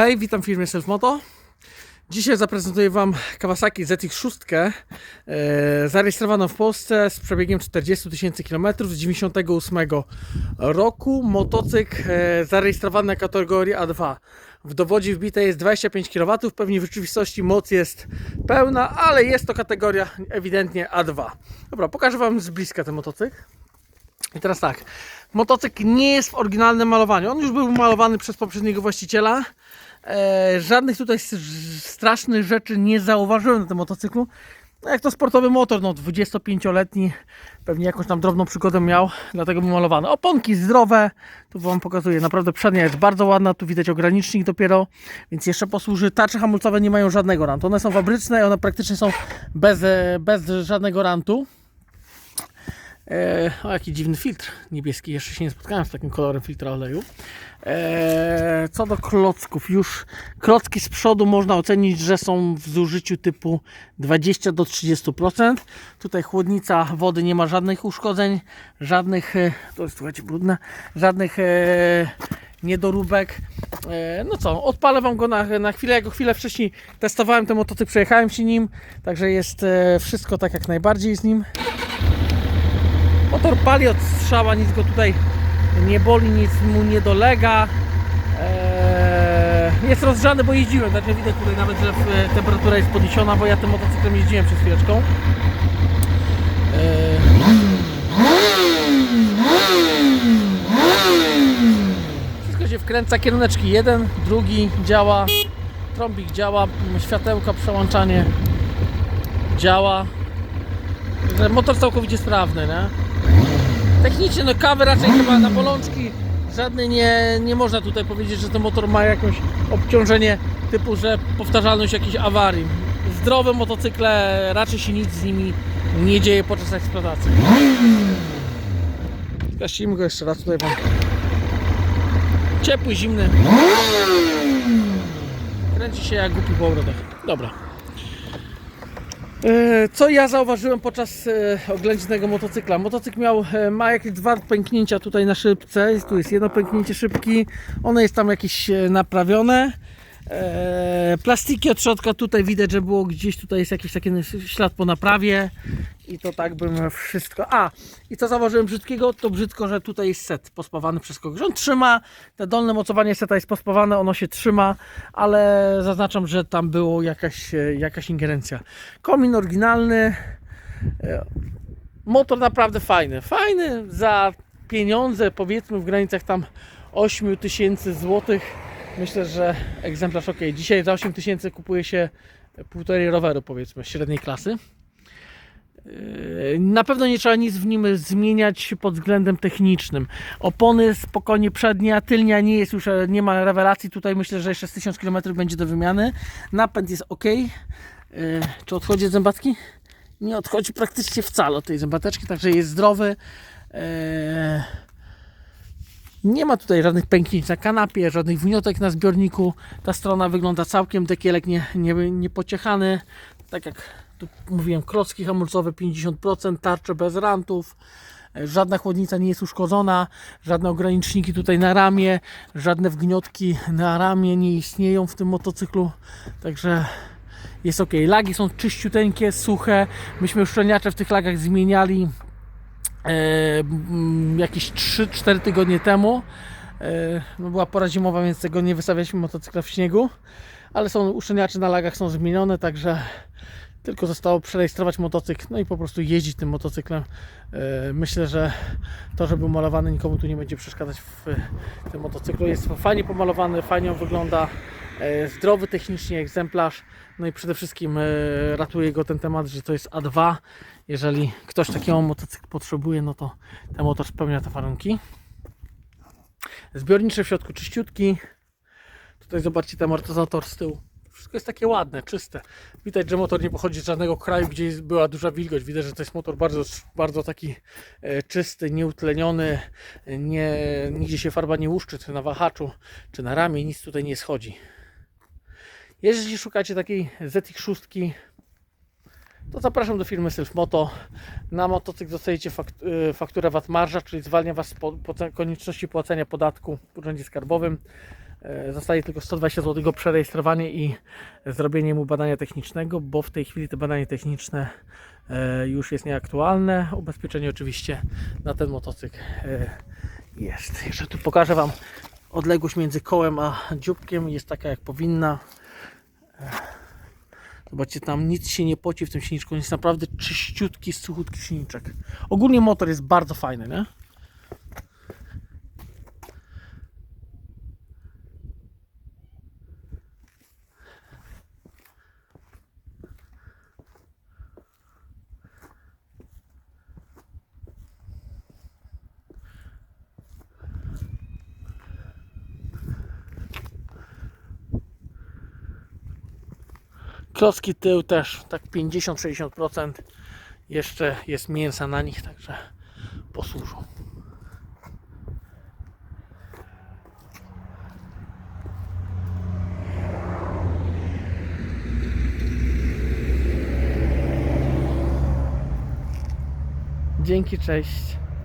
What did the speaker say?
Hej, witam w firmie Selfmoto. Dzisiaj zaprezentuję Wam Kawasaki ZX6, e, zarejestrowaną w Polsce z przebiegiem 40 tysięcy km z 98 roku. Motocykl e, zarejestrowany na kategorii A2. W dowodzie wbite jest 25 kW, pewnie w rzeczywistości moc jest pełna, ale jest to kategoria ewidentnie A2. Dobra, pokażę Wam z bliska ten motocykl. I teraz tak, motocykl nie jest w oryginalnym malowaniu. On już był malowany przez poprzedniego właściciela. E, żadnych tutaj strasznych rzeczy nie zauważyłem na tym motocyklu. No jak to sportowy motor, no 25-letni, pewnie jakąś tam drobną przygodę miał, dlatego był malowany. Oponki zdrowe, tu Wam pokazuję, naprawdę przednia jest bardzo ładna, tu widać ogranicznik dopiero, więc jeszcze posłuży. Tarcze hamulcowe nie mają żadnego rantu, one są fabryczne i one praktycznie są bez, e, bez żadnego rantu. E, o, jaki dziwny filtr niebieski. Jeszcze się nie spotkałem z takim kolorem filtra oleju. E, co do klocków, już klocki z przodu można ocenić, że są w zużyciu typu 20 do 30%. Tutaj chłodnica wody nie ma żadnych uszkodzeń, żadnych, e, to jest słuchajcie brudne, żadnych e, niedoróbek. E, no co, odpalę Wam go na, na chwilę. Ja go chwilę wcześniej testowałem ten motocykl, przejechałem się nim, także jest e, wszystko tak jak najbardziej z nim. Motor pali od strzała, nic go tutaj nie boli, nic mu nie dolega. Eee, jest rozgrzany, bo jeździłem, także widać tutaj nawet, że e, temperatura jest podniesiona, bo ja tym motocyklem jeździłem przed chwileczką. Eee, wszystko się wkręca, kieruneczki jeden, drugi działa, trąbik działa, światełka, przełączanie działa. Motor całkowicie sprawny, nie? Technicznie no kawy raczej chyba na bolączki żadnej nie, nie można tutaj powiedzieć, że ten motor ma jakieś obciążenie typu, że powtarzalność jakiejś awarii. Zdrowe motocykle raczej się nic z nimi nie dzieje podczas eksploatacji. Gasimy go jeszcze raz tutaj wam. Ciepły, zimny. Kręci się jak głupi po obrodach. Dobra. E, Co ja zauważyłem podczas e, oględzin motocykla? Motocykl miał, e, ma jakieś dwa pęknięcia tutaj na szybce. Tu jest jedno pęknięcie szybki, one jest tam jakieś naprawione. E, Plastiki od środka tutaj widać, że było gdzieś tutaj jest jakiś taki ślad po naprawie i to tak bym wszystko. A i co zauważyłem brzydkiego? To brzydko, że tutaj jest set pospawany przez kogoś. On trzyma, te dolne mocowanie seta jest pospawane, ono się trzyma, ale zaznaczam, że tam było jakaś, jakaś ingerencja. Komin oryginalny, e, motor naprawdę fajny. Fajny za pieniądze, powiedzmy w granicach tam 8 tysięcy złotych. Myślę, że egzemplarz ok. Dzisiaj za 8 tysięcy kupuje się półtorej roweru, powiedzmy, średniej klasy. Yy, Na pewno nie trzeba nic w nim zmieniać pod względem technicznym. Opony spokojnie przednia, tylnia nie jest już, e, nie ma rewelacji. Tutaj myślę, że jeszcze z 1000 km będzie do wymiany. Napęd jest ok. Yy, Czy odchodzi od zębatki? Nie odchodzi praktycznie wcale od tej zębateczki, także jest zdrowy. Nie ma tutaj żadnych pęknięć na kanapie, żadnych wniotek na zbiorniku. Ta strona wygląda całkiem, dekielek nie, nie, nie pociechany. Tak jak tu mówiłem, klocki hamulcowe 50%, tarcze bez rantów. E, Żadna chłodnica nie jest uszkodzona, żadne ograniczniki tutaj na ramię, żadne wgniotki na ramię nie istnieją w tym motocyklu. Także jest ok. Lagi są czyściuteńkie, suche. Myśmy uszczelniacze w tych lagach zmieniali jakieś 3-4 tygodnie temu. E, no była pora zimowa, więc tego nie wystawialiśmy motocykla w śniegu. Ale są uszczelniacze na lagach są zmienione, także tylko zostało przerejestrować motocykl, no i po prostu jeździć tym motocyklem. E, Myślę, że to, że był malowany, nikomu tu nie będzie przeszkadzać w tym motocyklu. Jest fajnie pomalowany, fajnie on wygląda, e, zdrowy technicznie egzemplarz. No i przede wszystkim e, ratuje go ten temat, że to jest A2. Jeżeli ktoś takiego motocykl potrzebuje, no to ten motor spełnia te warunki. Zbiorniczy w środku czyściutki. Tutaj zobaczcie ten amortyzator z tyłu. Wszystko jest takie ładne, czyste. Widać, że motor nie pochodzi z żadnego kraju, gdzie była duża wilgoć. Widać, że to jest motor bardzo, bardzo taki e, czysty, nieutleniony. Nie, nigdzie się farba nie łuszczy, czy na wahaczu, czy na ramię, nic tutaj nie schodzi. Jeżeli szukacie takiej ZX6, to zapraszam do firmy Selfmoto. Na motocykl dostajecie y, fakturę VAT marża, czyli zwalnia Was z po, po, konieczności płacenia podatku w urzędzie skarbowym. E, Zostaje tylko 120 zł przerejestrowanie i zrobienie mu badania technicznego, bo w tej chwili to badanie techniczne e, już jest nieaktualne. Ubezpieczenie oczywiście na ten motocykl e, jest. Jeszcze tu pokażę Wam odległość między kołem a dzióbkiem jest taka jak powinna. Zobaczcie, tam nic się nie poci w tym silniczku. Jest naprawdę czyściutki, suchutki silniczek. Ogólnie motor jest bardzo fajny, nie? Klocki tył też tak 50-60% jeszcze jest mięsa na nich, także posłużą. Dzięki, cześć.